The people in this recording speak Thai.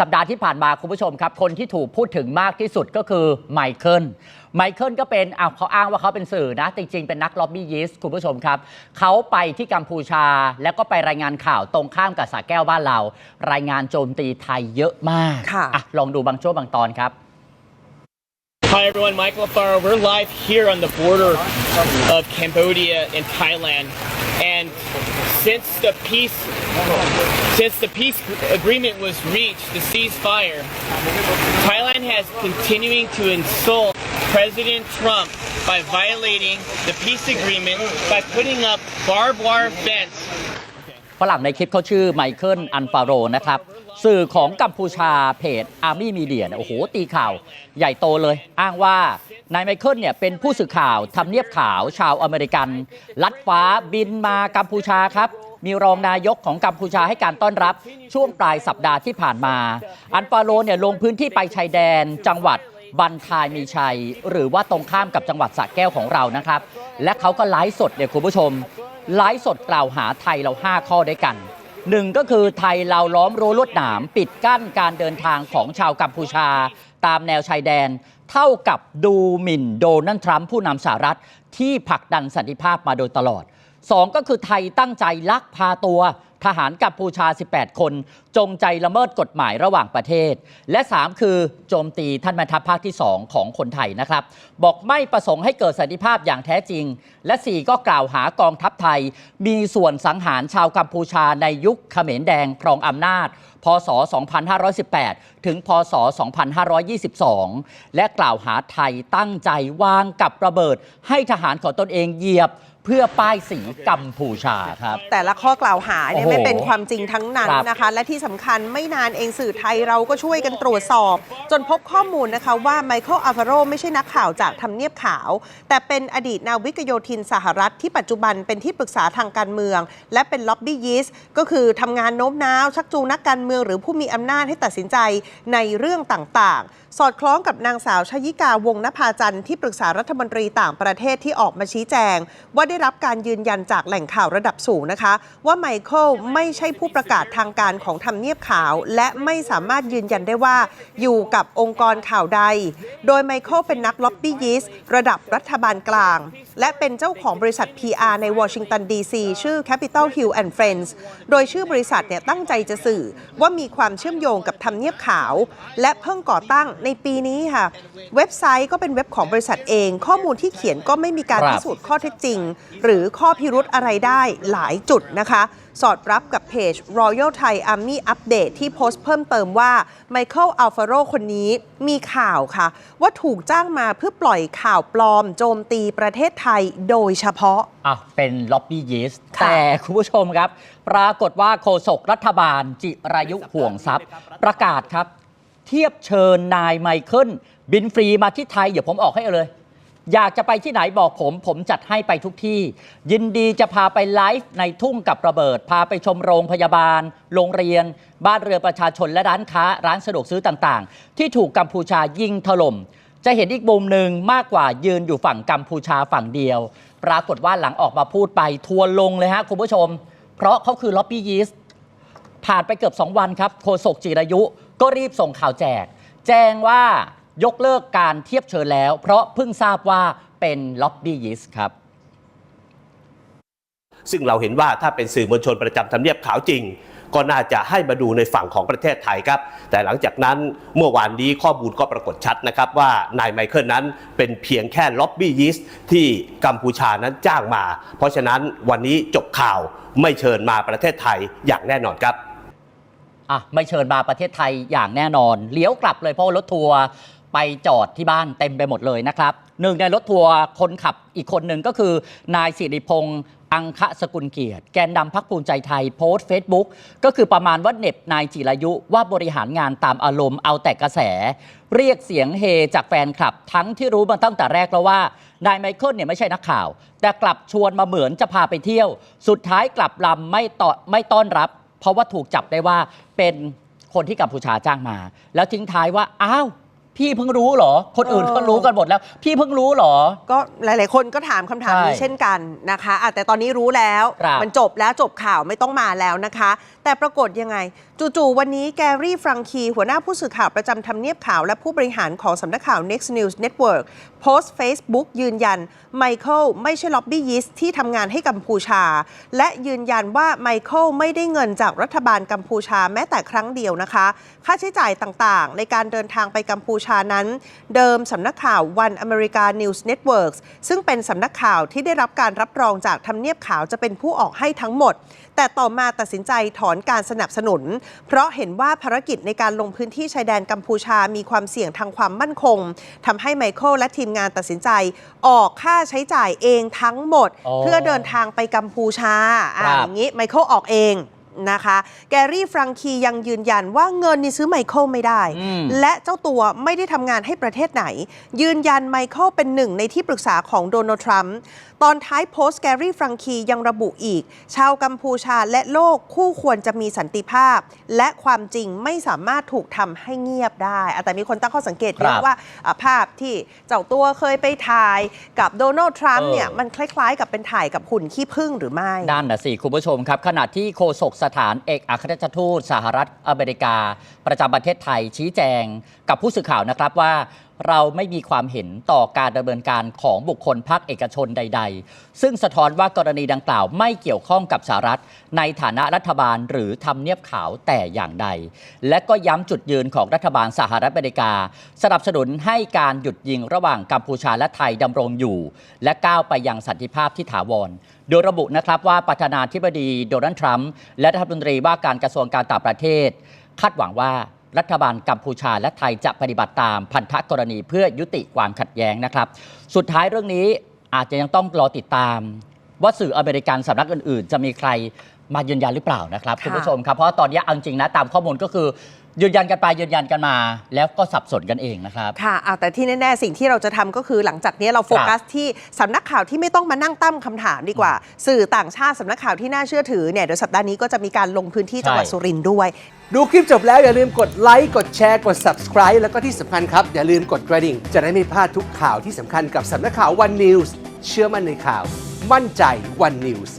สัปดาห์ที่ผ่านมาคุณผู้ชมครับ คนที่ถูกพูดถึงมากที่สุดก็คือไมเคิลไมเคิลก็เป็นอ้าวเขาอ้างว่าเขาเป็นสื่อนะ จริง ๆ เป็นนักล็อบบี้ยิสต์คุณผู้ชมครับ เขาไปที่กัมพูชาแล้วก็ไปรายงานข่าวตรงข้ามกับสาแก้วบ้านเรา รายงานโจมตีไทยเยอะมากค่ะอะลองดูบางช่วงบางตอนครับ Hi everyone, Michael Farrow. We're live here on the border of Cambodia and Thailand. And since the peace since the peace agreement was reached, the ceasefire, Thailand has continuing to insult President Trump by violating the peace agreement by putting up barbed wire fence ฝรั่งในคลิปเขาชื่อไมเคิลอันฟาโรนะครับ สื่อของกัมพูชาเพจอาร์มี่มีเดียโอ้โห ตีข่าวใหญ่โตเลย อ้างว่านายไมเคิลเนี่ยเป็นผู้สื่อข่าวทำเนียบขาวชาวอเมริกัน ลัดฟ้าบินมากัมพูชาครับมีรองนายกของกัมพูชาให้การต้อนรับช่วงปลายสัปดาห์ที่ผ่านมา อันฟาโรเนี่ยลงพื้นที่ไปชายแดน จังหวัดบันทายมีชัย หรือว่าตรงข้ามกับจังหวัดสระแก้วของเรานะครับ และเขาก็ไลฟ์สดเนี่ยคุณผู้ชม ไลฟ์สดกล่าวหาไทยเรา 5 ข้อด้วยกันหนึ่งก็คือไทยเราล้อมรั้วลวดหนาม ปิดกั้นการเดินทางของชาวกัมพูชา ตามแนวชายแดน เท่ากับดูหมิ่นโดนัลด์ทรัมป์ผู้นำสหรัฐ ที่ผลักดันสันติภาพมาโดยตลอด 2 ก็คือไทยตั้งใจลักพาตัว ทหารกัมพูชา 18 คน จงใจละเมิดกฎหมายระหว่างประเทศ และ 3 คือโจมตีท่านแม่ทัพภาคที่ 2 ของคนไทยนะครับ บอกไม่ประสงค์ให้เกิดสันติภาพอย่างแท้จริง และ 4 ก็กล่าวหากองทัพไทย มีส่วนสังหารชาวกัมพูชาในยุคเขมรแดงครองอำนาจพศ 2518 ถึง พศ 2522 และกล่าวหาไทยตั้งใจวางกับระเบิด ให้ทหารของตนเองเหยียบ เพื่อป้ายสีกัมพูชาครับ แต่ละข้อกล่าวหาเนี่ยโอ้โหไม่เป็นความจริงทั้งนั้นครับนะคะ และที่สำคัญไม่นานเองสื่อไทยเราก็ช่วยกันตรวจสอบ จนพบข้อมูลนะคะว่าไมเคิลอัลฟาโรไม่ใช่นักข่าวจากทำเนียบขาว แต่เป็นอดีตนาวิกโยธินสหรัฐที่ปัจจุบันเป็นที่ปรึกษาทางการเมือง และเป็นล็อบบี้ยิสต์ก็คือทำงานโน้มน้าว ชักจูงนักการเมืองหรือผู้มีอำนาจให้ตัดสินใจในเรื่องต่างๆ สอดคล้องกับนางสาวชยิกาวงศ์นภาจันทร์ที่ปรึกษารัฐมนตรีต่างประเทศที่ออกมาชี้แจงว่าได้รับการยืนยันจากแหล่งข่าวระดับสูงนะคะ ว่าไมเคิลไม่ใช่ผู้ประกาศทางการของทำเนียบขาว และไม่สามารถยืนยันได้ว่าอยู่กับองค์กรข่าวใด โดยไมเคิลเป็นนักล็อบบี้ยิสต์ระดับรัฐบาลกลาง และเป็นเจ้าของบริษัท PR ในวอชิงตันดีซีชื่อ Capital Hill and Friends โดยชื่อบริษัทเนี่ยตั้งใจจะสื่อว่ามีความเชื่อมโยงกับทำเนียบขาว และเพิ่งก่อตั้งในปีนี้ค่ะ เว็บไซต์ก็เป็นเว็บของบริษัทเอง ข้อมูลที่เขียนก็ไม่มีการครับพิสูจน์ข้อเท็จจริง หรือข้อพิรุธอะไรได้หลายจุดนะคะ สอดรับกับเพจ Royal Thai Army Update ที่โพสต์เพิ่มเติมว่า Michael Alfaro คนนี้มีข่าวค่ะ ว่าถูกจ้างมาเพื่อปล่อยข่าวปลอมโจมตีประเทศไทยโดยเฉพาะอะเป็นล็อบบี้ยิสต์ค่ะแต่คุณผู้ชมครับ ปรากฏว่าโฆษกรัฐบาลจิรายุห่วงทรัพย์ ประกาศครับ เทียบเชิญนายไมเคิลบินฟรีมาที่ไทย เดี๋ยวผมออกให้เลย อยากจะไปที่ไหนบอกผม ผมจัดให้ไปทุกที่ ยินดีจะพาไปไลฟ์ในทุ่งกับระเบิด พาไปชมโรงพยาบาล โรงเรียน บ้านเรือประชาชนและร้านค้า ร้านสะดวกซื้อต่างๆ ที่ถูกกัมพูชายิงถล่มจะเห็นอีกมุมหนึ่งมากกว่ายืนอยู่ฝั่งกัมพูชาฝั่งเดียว ปรากฏว่าหลังออกมาพูดไปทัวร์ลงเลยฮะคุณผู้ชม เพราะเขาคือล็อบบี้ยิสผ่านไปเกือบ 2 วันครับโฆษกจิรายุ ก็รีบส่งข่าวแจก แจ้งว่า ยกเลิกการเทียบเชิญแล้ว เพราะเพิ่งทราบว่าเป็นล็อบบี้ยิสต์ครับ ซึ่งเราเห็นว่าถ้าเป็นสื่อมวลชนประจำทำเนียบขาวจริง ก็น่าจะให้มาดูในฝั่งของประเทศไทยครับ แต่หลังจากนั้นเมื่อวานนี้ข้อมูลก็ปรากฏชัดนะครับ ว่านายไมเคิลนั้นเป็นเพียงแค่ล็อบบี้ยิสต์ที่กัมพูชานั้นจ้างมา เพราะฉะนั้นวันนี้จบข่าวไม่เชิญมาประเทศไทยอย่างแน่นอนครับอะไม่เชิญมาประเทศไทยอย่างแน่นอน เลี้ยวกลับเลยเพราะว่ารถทัวร์ ไปจอดที่บ้านเต็มไปหมดเลยนะครับหนึ่งในรถทัวร์คนขับอีกคนหนึ่งก็คือนายสิริพงษ์อังคะสกุลเกียรติ แกนนำพักภูมิใจไทยโพสต์เฟซบุ๊กก็คือประมาณว่าเน็บนายจิรายุว่าบริหารงานตามอารมณ์เอาแต่กระแส เรียกเสียงเฮจากแฟนคลับ ทั้งที่รู้มาตั้งแต่แรกแล้วว่านายไมเคิลเนี่ยไม่ใช่นักข่าว แต่กลับชวนมาเหมือนจะพาไปเที่ยว สุดท้ายกลับลำไม่ต่อไม่ต้อนรับ เพราะว่าถูกจับได้ว่าเป็นคนที่กัมพูชาจ้างมา แล้วทิ้งท้ายว่าอ้าว พี่เพิ่งรู้เหรอ คนอื่นเออเขารู้กันหมดแล้ว พี่เพิ่งรู้เหรอ ก็หลาย ๆ คนก็ถามคำถามนี้ใช่เช่นกันนะคะอะแต่ตอนนี้รู้แล้ว ครับ มันจบแล้วจบข่าวไม่ต้องมาแล้วนะคะ แต่ปรากฏยังไง จู่ ๆ วันนี้แกรี่ฟรังคี หัวหน้าผู้สื่อข่าวประจำทำเนียบข่าว และผู้บริหารของสำนักข่าว Next News Network โพสต์ Facebook ยืนยันไมเคิลไม่ใช่ล็อบบี้ยิสที่ทำงานให้กัมพูชา และยืนยันว่าไมเคิลไม่ได้เงินจากรัฐบาลกัมพูชาแม้แต่ครั้งเดียวนะคะ ค่าใช้จ่ายต่าง ๆ ในการเดินทางไปกัมพูชานั้น เดิมสำนักข่าว One America News Networks ซึ่งเป็นสำนักข่าวที่ได้รับการรับรองจากทำเนียบขาวจะเป็นผู้ออกให้ทั้งหมด แต่ต่อมาตัดสินใจถอนการสนับสนุน เพราะเห็นว่าภารกิจในการลงพื้นที่ชายแดนกัมพูชามีความเสี่ยงทางความมั่นคงทำให้ไมเคิลและทีมงานตัดสินใจออกค่าใช้จ่ายเองทั้งหมดอ๋อเพื่อเดินทางไปกัมพูชาอะครับอย่างนี้ไมเคิลออกเอง นะคะ แกรี่ฟรังคียังยืนยันว่าเงินนี่ซื้อไมเคิลไม่ได้ อืม และเจ้าตัวไม่ได้ทำงานให้ประเทศไหน ยืนยันไมเคิลเป็นหนึ่งในที่ปรึกษาของโดนัลด์ทรัมป์ตอนท้ายโพสต์แกรี่ฟรังคียังระบุอีก ชาวกัมพูชาและโลกคู่ควรจะมีสันติภาพ และความจริงไม่สามารถถูกทำให้เงียบได้อะแต่มีคนตั้งข้อสังเกตเยครัอะบว่าอะภาพที่เจ้าตัวเคยไปถ่ายกับโดนัลด์ทรัมป์เออเนี่ยมันคล้ายๆ กับเป็นถ่ายกับหุ่นขี้ผึ้งหรือไม่นั่นนะสิคุณผู้ชมครับ ขณะที่โฆษกสถานเอกอัครราชทูตสหรัฐอเมริกา ประจำประเทศไทยชี้แจงกับผู้สื่อข่าวนะครับว่าเราไม่มีความเห็นต่อการดำเนินการของบุคคลภาคเอกชนใด ๆ ซึ่งสะท้อนว่ากรณีดังกล่าวไม่เกี่ยวข้องกับสหรัฐ ในฐานะรัฐบาลหรือทำเนียบขาวแต่อย่างใด และก็ย้ำจุดยืนของรัฐบาลสหรัฐอเมริกา สนับสนุนให้การหยุดยิงระหว่างกัมพูชาและไทยดำรงอยู่ และก้าวไปยังสันติภาพที่ถาวรโดยระบุนะครับว่าประธานาธิบดีโดนัลด์ทรัมป์และรัฐมนตรีว่าการกระทรวงการต่างประเทศ คาดหวังว่า รัฐบาลกัมพูชาและไทยจะปฏิบัติตามพันธกรณีเพื่อยุติความขัดแย้งนะครับ สุดท้ายเรื่องนี้อาจจะยังต้องรอติดตาม ว่าสื่ออเมริกันสำนักอื่น ๆ จะมีใครมายืนยันหรือเปล่านะครับคุณผู้ชมครับเพราะว่าตอนนี้เอาจริงนะตามข้อมูลก็คือ ยืนยันกันไปยืนยันกันมา แล้วก็สับสนกันเองนะครับ ค่ะอะแต่ที่แน่ ๆ สิ่งที่เราจะทำก็คือหลังจากนี้เราโฟกัสที่สำนักข่าวที่ไม่ต้องมานั่งตั้มคำถามดีกว่า สื่อต่างชาติสำนักข่าวที่น่าเชื่อถือเนี่ยเดี๋ยวสัปดาห์นี้ก็จะมีการลงพื้นที่จังหวัดใช่ สุรินทร์ด้วย ดูคลิปจบแล้วอย่าลืมกดไลค์กดแชร์กด subscribe แล้วก็ที่สำคัญครับ อย่าลืมกดกระดิ่ง จะได้ไม่พลาดทุกข่าวที่สำคัญกับสำนักข่าว One News เชื่อมั่นในข่าว มั่นใจ One News